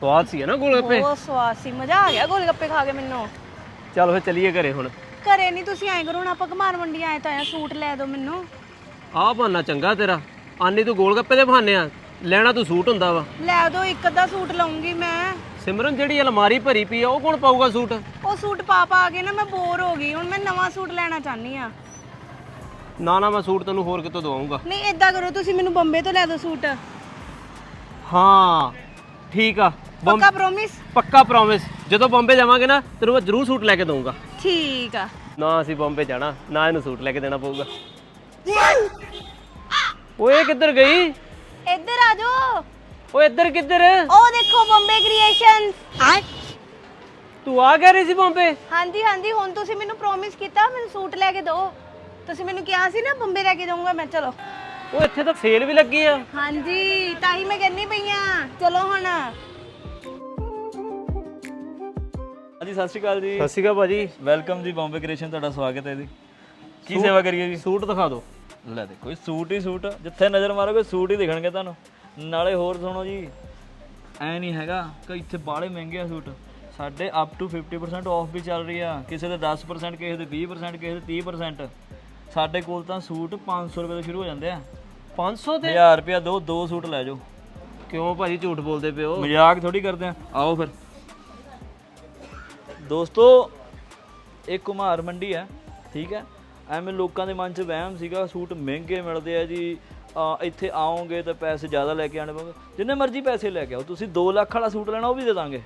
ਸਵਾਦ ਸੀ ਨਾ ਗੋਲਗੱਪੇ ਬਹੁਤ ਸਵਾਦ ਸੀ ਮਜ਼ਾ ਆ ਗਿਆ ਗੋਲ ਗੱਪੇ ਖਾ ਕੇ ਮੈਨੂੰ। ਚੱਲ ਫਿਰ ਚੱਲੀਏ ਘਰੇ ਹੁਣ। ਘਰੇ ਨਹੀਂ ਤੁਸੀਂ ਐਂ ਕਰੋ ਹੁਣ ਆਪਾਂ ਘਮਾਰ ਮੰਡੀ ਆਏ ਤਾਂ ਆ ਸੂਟ ਲੈ ਦਿਓ ਮੈਨੂੰ। ਆਹ ਬਹਾਨਾ ਚੰਗਾ ਤੇਰਾ। ਆਨੀ ਤੂੰ ਗੋਲਗੱਪੇ ਦੇ ਬਹਾਨੇ ਆ। ਲੈਣਾ ਤੂੰ ਸੂਟ ਹੁੰਦਾ ਵਾ। ਲੈ ਦਿਓ ਇੱਕ ਅੱਧਾ ਸੂਟ ਲਵਾਂਗੀ ਮੈਂ। ਸਿਮਰਨ ਜਿਹੜੀ ਅਲਮਾਰੀ ਭਰੀ ਪਈ ਆ ਉਹ ਕੌਣ ਪਾਊਗਾ ਸੂਟ? ਉਹ ਸੂਟ ਪਾ ਪਾ ਕੇ ਨਾ ਮੈਂ ਬੋਰ ਹੋ ਗਈ ਹੁਣ ਮੈਂ ਨਵਾਂ ਸੂਟ ਲੈਣਾ ਚਾਹਨੀ ਆ। ਨਾ ਨਾ ਮੈਂ ਸੂਟ ਤੈਨੂੰ ਹੋਰ ਕਿਤੋਂ ਦਵਾਉਂਗਾ ਨਹੀਂ ਏਦਾਂ ਕਰੋ ਤੁਸੀਂ ਮੈਨੂੰ ਬੰਬੇ ਤੋਂ ਲੈ ਦਿਓ ਸੂਟ। ਹਾਂ। ਠੀਕ ਆ। ਬੰਬ- ਪੱਕਾ ਪ੍ਰੋਮਿਸ ਪੱਕਾ ਪ੍ਰੋਮਿਸ ਜਦੋਂ ਬੰਬੇ ਜਾਵਾਂਗੇ ਨਾ ਤੈਨੂੰ ਮੈਂ ਜ਼ਰੂਰ ਸੂਟ ਲੈ ਕੇ ਦਊਂਗਾ। ਠੀਕ ਆ। ਨਾ ਅਸੀਂ ਬੰਬੇ ਜਾਣਾ ਨਾ ਇਹਨੂੰ ਸੂਟ ਲੈ ਕੇ ਦੇਣਾ ਪਊਗਾ। ਓਏ ਕਿੱਧਰ ਗਈ? ਇੱਧਰ ਆ ਜਾਓ। ਓਏ ਇੱਧਰ ਕਿੱਧਰ? ਉਹ ਦੇਖੋ ਬੰਬੇ ਕ੍ਰੀਏਸ਼ਨਸ ਤੂੰ ਆ ਗਿਆ ਰਹੀ ਸੀ ਬੰਬੇ? ਹਾਂਜੀ ਹਾਂਜੀ ਹੁਣ ਤੁਸੀਂ ਮੈਨੂੰ ਪ੍ਰੋਮਿਸ ਕੀਤਾ ਮੈਨੂੰ ਸੂਟ ਲੈ ਕੇ ਦਿਓ। ਤੁਸੀਂ ਮੈਨੂੰ ਕਿਹਾ ਸੀ ਨਾ ਬੰਬੇ ਲੈ ਕੇ ਜਾਊਂਗਾ ਮੈਂ ਚਲੋ। ਓ ਇੱਥੇ ਤਾਂ ਸੇਲ ਵੀ ਲੱਗੀ ਆ। ਹਾਂਜੀ ਤਾਂ ਹੀ ਮੈਂ ਕਹਿੰਦੀ ਪਈ ਆ। ਚਲੋ ਹੁਣ। ਹਾਂਜੀ ਸਤਿ ਸ਼੍ਰੀ ਅਕਾਲ ਜੀ। ਸਤਿ ਸ਼੍ਰੀ ਅਕਾਲ ਭਾਜੀ। ਵੈਲਕਮ ਜੀ ਬੰਬੇ ਕ੍ਰੀਏਸ਼ਨ ਤੁਹਾਡਾ ਸਵਾਗਤ ਹੈ ਜੀ। ਕੀ ਸੇਵਾ ਕਰੀਏ ਜੀ? ਸੂਟ ਦਿਖਾ ਦਿਓ। ਲੈ ਦੇ ਕੋਈ ਸੂਟ ਹੀ ਸੂਟ ਜਿੱਥੇ ਨਜ਼ਰ ਮਾਰੋਗੇ ਸੂਟ ਹੀ ਦਿਖਣਗੇ ਤੁਹਾਨੂੰ। ਨਾਲੇ ਹੋਰ ਸੁਣੋ ਜੀ ਐ ਨਹੀਂ ਹੈਗਾ ਕਿ ਇੱਥੇ ਬਾਹਲੇ ਮਹਿੰਗੇ ਆ ਸੂਟ। ਸਾਡੇ ਅਪ ਟੂ 50% ਆਫ ਵੀ ਚੱਲ ਰਹੀ ਆ। ਕਿਸੇ ਦੇ 10% ਕਿਸੇ ਦੇ 20% ਕਿਸੇ ਦੇ 30% ਸਾਡੇ ਕੋਲ ਤਾਂ ਸੂਟ 500 ਰੁਪਏ ਤੋਂ ਸ਼ੁਰੂ ਹੋ ਜਾਂਦੇ ਆ। 500 ਤੇ? 1000 ਰੁਪਏ ਦੋ ਦੋ ਸੂਟ ਲੈ ਜਾਓ। ਕਿਉਂ ਭਾਜੀ ਝੂਠ ਬੋਲਦੇ ਪਿਓ ਮਜ਼ਾਕ ਥੋੜੀ ਕਰਦੇ ਆ। ਆਓ ਫਿਰ। ਦੋਸਤੋ ਇਹ ਕੁਮਾਰ ਮੰਡੀ ਹੈ ਠੀਕ ਹੈ? ਐਵੇਂ ਲੋਕਾਂ ਦੇ ਮਨ 'ਚ ਵਹਿਮ ਸੀਗਾ ਸੂਟ ਮਹਿੰਗੇ ਮਿਲਦੇ ਆ ਜੀ ਇੱਥੇ ਆਓਗੇ ਤਾਂ ਪੈਸੇ ਜ਼ਿਆਦਾ ਲੈ ਕੇ ਆਣੇ ਪਊਗੇ। ਜਿੰਨੇ ਮਰਜ਼ੀ ਪੈਸੇ ਲੈ ਕੇ ਆਓ ਤੁਸੀਂ 2 ਲੱਖ ਵਾਲਾ ਸੂਟ ਲੈਣਾ ਉਹ ਵੀ ਦੇ ਦਾਂਗੇ।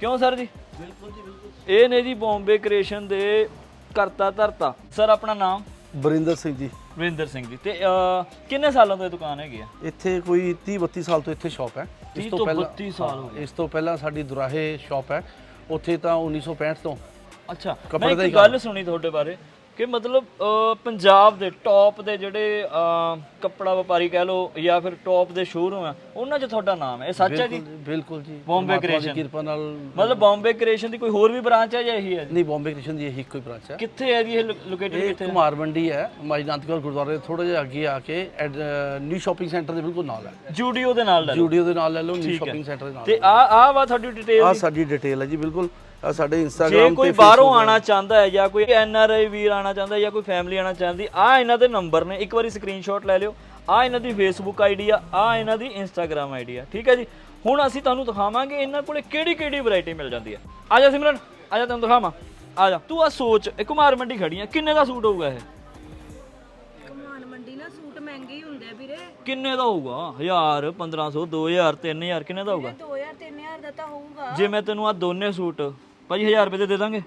ਕਿਉਂ ਸਰ ਜੀ? ਬਿਲਕੁਲ ਜੀ ਬਿਲਕੁਲ। ਇਹ ਨੇ ਜੀ ਬੰਬੇ ਕ੍ਰੀਏਸ਼ਨ ਦੇ ਕਰਤਾ ਧਰਤਾ। ਸਰ ਆਪਣਾ ਨਾਮ? ਬਰਿੰਦਰ ਸਿੰਘ ਜੀ। ਵਰਿੰਦਰ ਸਿੰਘ ਜੀ। ਤੇ ਅਹ, ਕਿੰਨੇ ਸਾਲਾਂ ਤੋਂ ਇਹ ਦੁਕਾਨ ਹੈਗੀ ਆ? ਇੱਥੇ ਕੋਈ 30 32 ਸਾਲ ਤੋਂ ਇੱਥੇ ਸ਼ਾਪ ਹੈ। 30 ਤੋਂ 32 ਸਾਲ ਹੋ ਹਾਂ, ਇਸ ਤੋਂ ਪਹਿਲਾਂ ਸਾਡੀ ਦੁਰਾਹੇ ਸ਼ਾਪ ਹੈ। ਉੱਥੇ ਤਾਂ 1965 ਤੋਂ ਅੱਛਾ। ਮੈਂ ਕੱਪੜੇ ਦਾ ਹੀ ਇੱਕ ਗੱਲ ਸੁਣੀ ਤੁਹਾਡੇ ਬਾਰੇ। ਕਿ ਮਤਲਬ ਪੰਜਾਬ ਦੇ ਟੌਪ ਦੇ ਜਿਹੜੇ ਕੱਪੜਾ ਵਪਾਰੀ ਕਹਿ ਲਓ ਜਾਂ ਫਿਰ ਟੌਪ ਦੇ ਸ਼ੋਰੂਮ ਆ ਉਹਨਾਂ 'ਚ ਤੁਹਾਡਾ ਨਾਮ ਹੈ? ਇਹ ਸੱਚ ਹੈ ਜੀ? ਬਿਲਕੁਲ- ਜੀ ਬੰਬੇ ਕ੍ਰੀਏਸ਼ਨ। ਕਿਰਪਾ ਨਾਲ ਮਤਲਬ ਬੰਬੇ ਕ੍ਰੀਏਸ਼ਨ ਦੀ ਕੋਈ ਹੋਰ ਵੀ ਬ੍ਰਾਂਚ ਹੈ ਜਾਂ ਇਹੀ ਹੈ ਜੀ? ਨਹੀਂ ਬੰਬੇ ਕ੍ਰਿਸ਼ਨ ਦੀ ਇਹੀ ਇੱਕੋ ਹੀ ਬ੍ਰਾਂਚ ਹੈ। ਕਿੱਥੇ ਹੈ ਜੀ ਇਹ ਲੋਕੇਟਡ ਕਿੱਥੇ? ਹੈ? ਕੁਮਾਰ ਮੰਡੀ ਹੈ ਮਾਈ ਅਨੰਦਗੜ੍ਹ ਗੁਰਦੁਆਰੇ ਥੋੜਾ ਜਿਹਾ ਅੱਗੇ ਆ ਕੇ ਨਿਊ ਸ਼ਾਪਿੰਗ ਸੈਂਟਰ ਦੇ ਬਿਲਕੁਲ ਨਾਲ ਹੈ। ਜੂਡੀਓ ਦੇ ਨਾਲ ਲੈ ਲਓ। ਜੂਡੀਓ ਦੇ ਨਾਲ ਲੈ ਲਓ ਨਿਊ ਸ਼ਾਪਿੰਗ ਸੈਂਟਰ ਦੇ ਨਾਲ ਤੇ ਆ ਆ ਵਾ ਤੁਹਾਡੀ ਡਿਟੇਲ ਆ ਸਾਡੀ ਡਿਟੇਲ ਹੈ ਜੀ ਬਿਲਕੁਲ। ਆ ਸਾਡੇ ਜੇ ਇੰਸਟਾਗ੍ਰam ਕੋਈ ਤੇ ਬਾਹਰੋਂ ਆਣਾ ਚਾਹੁੰਦਾ ਹੈ ਜਾਂ ਕੋਈ ਐਨ ਆਰ ਆਈ ਵੀਰ ਆਣਾ ਚਾਹੁੰਦਾ ਹੈ ਜਾਂ ਕੋਈ ਫੈਮਿਲੀ ਆਣਾ ਚਾਹੁੰਦੀ ਆ ਇਹਨਾਂ ਦੇ ਨੰਬਰ ਨੇ ਇੱਕ ਵਾਰੀ ਸਕਰੀਨਸ਼ਾਟ ਲੈ ਲਿਓ। ਆ ਇਹਨਾਂ ਦੀ ਫੇਸਬੁੱਕ ਆਈਡੀ ਆ ਆ ਇਹਨਾਂ ਦੀ ਇੰਸਟਾਗ੍ਰam ਆਈਡੀ ਆ ਠੀਕ ਹੈ ਜੀ? ਹੁਣ ਅਸੀਂ ਤੁਹਾਨੂੰ ਦਿਖਾਵਾਂਗੇ ਇਹਨਾਂ ਕੋਲੇ ਕਿਹੜੀ ਕਿਹੜੀ ਵੈਰਾਈਟੀ ਮਿਲ ਜਾਂਦੀ ਹੈ। ਆ ਜਾ ਸਿਮਰਨ ਆ ਜਾ ਤੈਨੂੰ ਦਿਖਾਵਾਂ। ਆ ਜਾ। ਤੂੰ ਆ ਸੋਚ ਇਹ ਕੁਮਾਰ ਮੰਡੀ ਖੜੀ ਆ ਕਿੰਨੇ ਦਾ ਸੂਟ ਹੋਊਗਾ ਇਹ? ਕਮਾਨ ਮੰਡੀ ਨਾ ਸੂਟ ਮਹਿੰਗੇ ਹੀ ਹੁੰਦੇ ਆ ਵੀਰੇ। ਕਿੰਨੇ ਦਾ ਹੋਊਗਾ? 1000 1500 2000 3000 ਕਿੰਨੇ ਦਾ ਹੋਊਗਾ? 2000 3000 ਦਾ ਤਾਂ ਹੋਊਗਾ। ਜੇ ਮੈਂ ਤੈਨੂੰ ਆ ਦੋਨੇ ਸੂਟ ਭਾਜੀ 1000 ਰੁਪਏ ਦੇ ਦੇ ਦਾਂਗੇ?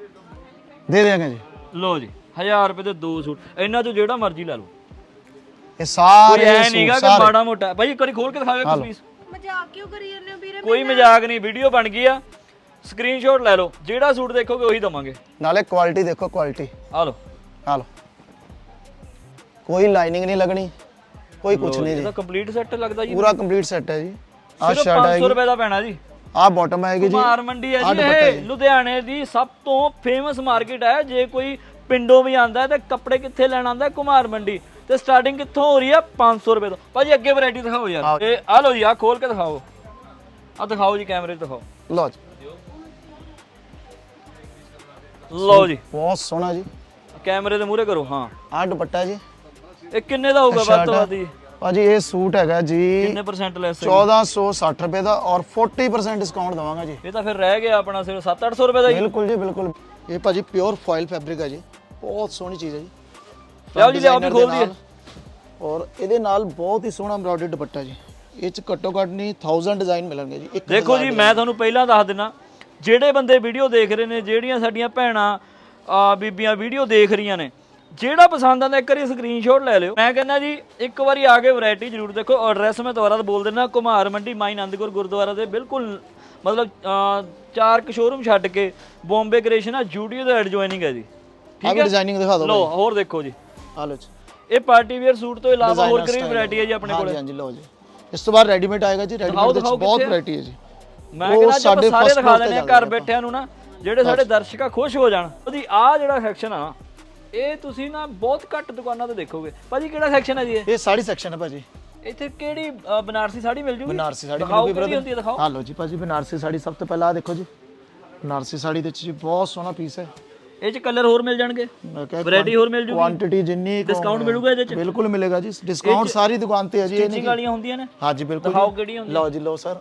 ਦੇ ਦੇਾਂਗੇ ਜੀ। ਲਓ ਜੀ 1000 ਰੁਪਏ ਦੇ ਦੋ ਸੂਟ। ਇਹਨਾਂ ਚੋਂ ਜਿਹੜਾ ਮਰਜ਼ੀ ਲੈ ਲਓ। ਇਹ ਕੋਈ ਸਾਰੇ ਐ ਸੂਟ ਨਹੀਂਗਾ ਕਿ ਸਾਰੇ। ਮਾੜਾ ਮੋਟਾ। ਭਾਈ ਇੱਕ ਵਾਰੀ ਖੋਲ ਕੇ ਦਿਖਾਵੇ ਕੁਝ ਪੀਸ ਮਜ਼ਾਕ ਕਿਉਂ ਕਰੀ ਜਾਂਦੇ ਹੋ ਵੀਰੇ? ਕੋਈ ਮਜ਼ਾਕ ਨਹੀਂ ਵੀਡੀਓ ਬਣ ਗਈ ਆ। ਸਕਰੀਨਸ਼ਾਟ ਲੈ ਲਓ। ਜਿਹੜਾ ਸੂਟ ਦੇਖੋਗੇ ਉਹੀ ਦਵਾਂਗੇ। ਨਾਲੇ ਕੁਆਲਿਟੀ ਦੇਖੋ ਕੁਆਲਿਟੀ ਆ ਲਓ। ਆ ਲਓ। ਕੋਈ ਲਾਈਨਿੰਗ ਨਹੀਂ ਲੱਗਣੀ। ਕੋਈ ਕੁਝ ਨਹੀਂ ਜੀ ਇਹਦਾ ਕੰਪਲੀਟ ਸੈੱਟ ਲੱਗਦਾ ਜੀ। ਪੂਰਾ ਕੰਪਲੀਟ ਸੈੱਟ ਹੈ ਜੀ। ਆ ਸਿਰਫ ਸ਼ਰਟ 500 ਆਏਗੀ ਰੁਪਏ ਦਾ ਪੈਣਾ ਜੀ। ਆ ਬਾਟਮ ਆਏਗੀ ਜੀ। ਕੁਮਾਰ ਮੰਡੀ ਹੈ ਜੀ ਇਹ। ਲੁਧਿਆਣੇ ਦੀ ਸਭ ਤੋਂ ਫੇਮਸ ਮਾਰਕੀਟ ਹੈ। ਜੇ ਕੋਈ ਪਿੰਡੋਂ ਵੀ ਆਂਦਾ ਹੈ ਤੇ ਕੱਪੜੇ ਕਿੱਥੇ ਲੈਣ ਆਂਦਾ ਹੈ? ਕੁਮਾਰ ਮੰਡੀ। ਤੇ ਸਟਾਰਟਿੰਗ ਕਿੱਥੋਂ ਹੋ ਰਹੀ ਹੈ? 500 ਰੁਪਏ ਤੋਂ। ਭਾਜੀ ਅੱਗੇ ਵੈਰਾਈਟੀ ਦਿਖਾਓ ਯਾਰ। ਇਹ ਆ ਲਓ ਜੀ ਆ ਖੋਲ ਕੇ ਦਿਖਾਓ। ਆ ਦਿਖਾਓ ਜੀ ਕੈਮਰੇ 'ਚ ਦਿਖਾਓ। ਲਓ ਜੀ। ਲਓ ਜੀ। ਬਹੁਤ ਸੋਹਣਾ ਜੀ। ਕੈਮਰੇ ਦੇ ਮੂਹਰੇ ਕਰੋ ਹਾਂ। ਆ ਦੁਪੱਟਾ ਜੀ। ਇਹ ਕਿੰਨੇ ਦਾ ਹੋਊਗਾ ਵੱਧ ਤੋਂ ਵੱਧ ਜੀ? ਭਾਜੀ ਇਹ ਸੂਟ ਹੈਗਾ ਜੀ ਕਿੰਨੇ ਪਰਸੈਂਟ ਲੈਸ 1460 ਰੁਪਏ ਦਾ ਔਰ 40% ਡਿਸਕਾਊਂਟ ਦਵਾਂਗਾ ਜੀ। ਇਹ ਤਾਂ ਫਿਰ ਰਹਿ ਗਿਆ ਆਪਣਾ ਸਿਰ 7-800 ਰੁਪਏ ਦਾ ਹੀ। ਬਿਲਕੁਲ ਜੀ ਬਿਲਕੁਲ। ਇਹ ਭਾਜੀ ਪਿਓਰ ਫਾਇਲ ਫੈਬਰਿਕ ਹੈ ਜੀ। ਬਹੁਤ ਸੋਹਣੀ ਚੀਜ਼ ਹੈ ਜੀ। ਲਿਆਓ ਜੀ ਲਿਆਓ ਵੀ ਖੋਲ ਦਈਏ। ਔਰ ਇਹਦੇ ਨਾਲ ਬਹੁਤ ਹੀ ਸੋਹਣਾ ਐਮਬ੍ਰੋਇਡਰੀ ਦੁਪੱਟਾ ਜੀ। ਇਹ ਚ ਘੱਟੋ ਘੱਟ ਨਹੀਂ 1000 ਡਿਜ਼ਾਈਨ ਮਿਲਣਗੇ ਜੀ। ਦੇਖੋ ਜੀ ਮੈਂ ਤੁਹਾਨੂੰ ਪਹਿਲਾਂ ਦੱਸ ਦਿੰਨਾ ਜਿਹੜੇ ਬੰਦੇ ਵੀਡੀਓ ਦੇਖ ਰਹੇ ਨੇ ਜਿਹੜੀਆਂ ਸਾਡੀਆਂ ਭੈਣਾਂ ਆ ਬੀਬੀਆਂ ਵੀਡੀਓ ਦੇਖ ਰਹੀਆਂ ਨੇ ਜਿਹੜਾ ਪਸੰਦ ਆਂਦਾ ਇੱਕ ਵਾਰੀ ਸਕਰੀਨਸ਼ਾਟ ਲੈ ਲਿਓ। ਮੈਂ ਕਹਿੰਦਾ ਜੀ ਇੱਕ ਵਾਰੀ ਆ ਕੇ ਵੈਰਾਈਟੀ ਜ਼ਰੂਰ ਦੇਖੋ। ਐਡਰੈਸ ਮੈਂ ਦੁਬਾਰਾ ਬੋਲ ਦਿੰਦਾ ਕੁਮਾਰ ਮੰਡੀ ਮਾਈ ਆਨੰਦਗੁਰ ਗੁਰਦੁਆਰਾ ਦੇ ਬਿਲਕੁਲ ਮਤਲਬ ਚਾਰ ਕੁ ਸ਼ੋਰੂਮ ਛੱਡ ਕੇ ਬੰਬੇ ਕ੍ਰੀਏਸ਼ਨ ਆ ਜੂਡੀਓ ਦਾ ਐਡਜੋਇਨਿੰਗ ਹੈ ਜੀ। ਆ ਵੀ ਡਿਜ਼ਾਈਨਿੰਗ ਦਿਖਾ ਦਿਓ ਲਓ ਹੋਰ ਦੇਖੋ ਜੀ। ਆ ਲਓ ਜੀ। ਇਹ ਪਾਰਟੀ ਵੇਅਰ ਸੂਟ ਤੋਂ ਇਲਾਵਾ ਹੋਰ style ਵੈਰਾਈਟੀ ਹੈ ਜੀ ਆਪਣੇ ਕੋਲ? ਹਾਂਜੀ ਹਾਂਜੀ ਲਓ ਜੀ। ਇਸ ਤੋਂ ਬਾਅਦ ਰੈਡੀਮੇਡ ਆਏਗਾ ਜੀ ਰੈਡੀਮੇਡ ਦੇ ਵਿੱਚ ਬਹੁਤ? ਵੈਰਾਈਟੀ ਹੈ ਜੀ। ਮੈਂ ਕਹਿੰਦਾ ਸਾਰੇ ਦਿਖਾ ਦਿੰਦੇ ਆ ਘਰ ਬੈਠਿਆਂ ਨੂੰ ਨਾ ਜਿਹੜੇ ਸਾਡੇ ਦਰਸ਼ਕ ਖੁਸ਼ ਹੋ ਜਾਣ। ਉਹਦੀ ਆ ਜਿਹੜਾ ਸੈਕਸ਼ਨ ਆ ਇਹ ਤੁਸੀਂ ਨਾ ਬਹੁਤ ਘੱਟ ਦੁਕਾਨਾਂ ਤੇ ਦੇਖੋਗੇ। ਭਾਜੀ ਕਿਹੜਾ ਸੈਕਸ਼ਨ ਹੈ ਜੀ ਇਹ? ਇਹ ਸਾੜੀ ਸੈਕਸ਼ਨ ਹੈ ਭਾਜੀ। ਇੱਥੇ ਕਿਹੜੀ ਅ, ਬਨਾਰਸੀ ਸਾੜੀ ਮਿਲ ਜੂਗੀ? ਬਨਾਰਸੀ ਸਾੜੀ ਦਿਖਾਓ ਮਿਲੂਗੀ ਕਿਹੜੀ ਹੁੰਦੀ ਹੈ ਦਿਖਾਓ। ਹਾਂ ਲਓ ਜੀ ਭਾਜੀ ਬਨਾਰਸੀ ਸਾੜੀ ਸਭ ਤੋਂ ਪਹਿਲਾਂ ਆਹ ਦੇਖੋ ਜੀ। ਬਨਾਰਸੀ ਸਾੜੀ ਦੇ ਵਿੱਚ ਜੀ ਬਹੁਤ ਸੋਹਣਾ ਪੀਸ ਹੈ। ਇਹ ਚ ਕਲਰ ਹੋਰ ਮਿਲ ਜਾਣਗੇ? ਵੈਰਾਈਟੀ ਹੋਰ ਮਿਲ ਜੂਗੀ? ਕੁਆਂਟੀਟੀ ਜਿੰਨੀ ਕੁ ਡਿਸਕਾਊਂਟ ਮਿਲੂਗਾ ਇਹਦੇ ਚ? ਬਿਲਕੁਲ ਮਿਲੇਗਾ ਜੀ। ਡਿਸਕਾਊਂਟ ਸਾਰੀ ਦੁਕਾਨ ਤੇ ਹੈ ਜੀ ਇਹ ਨਹੀਂ ਸਟਿਚਿੰਗ ਵਾਲੀਆਂ ਹੁੰਦੀਆਂ ਨੇ? ਹਾਂਜੀ ਬਿਲਕੁਲ ਦਿਖਾਓ ਜੀ। ਕਿਹੜੀ ਹੁੰਦੀ ਲਓ ਜੀ ਲਓ ਸਰ।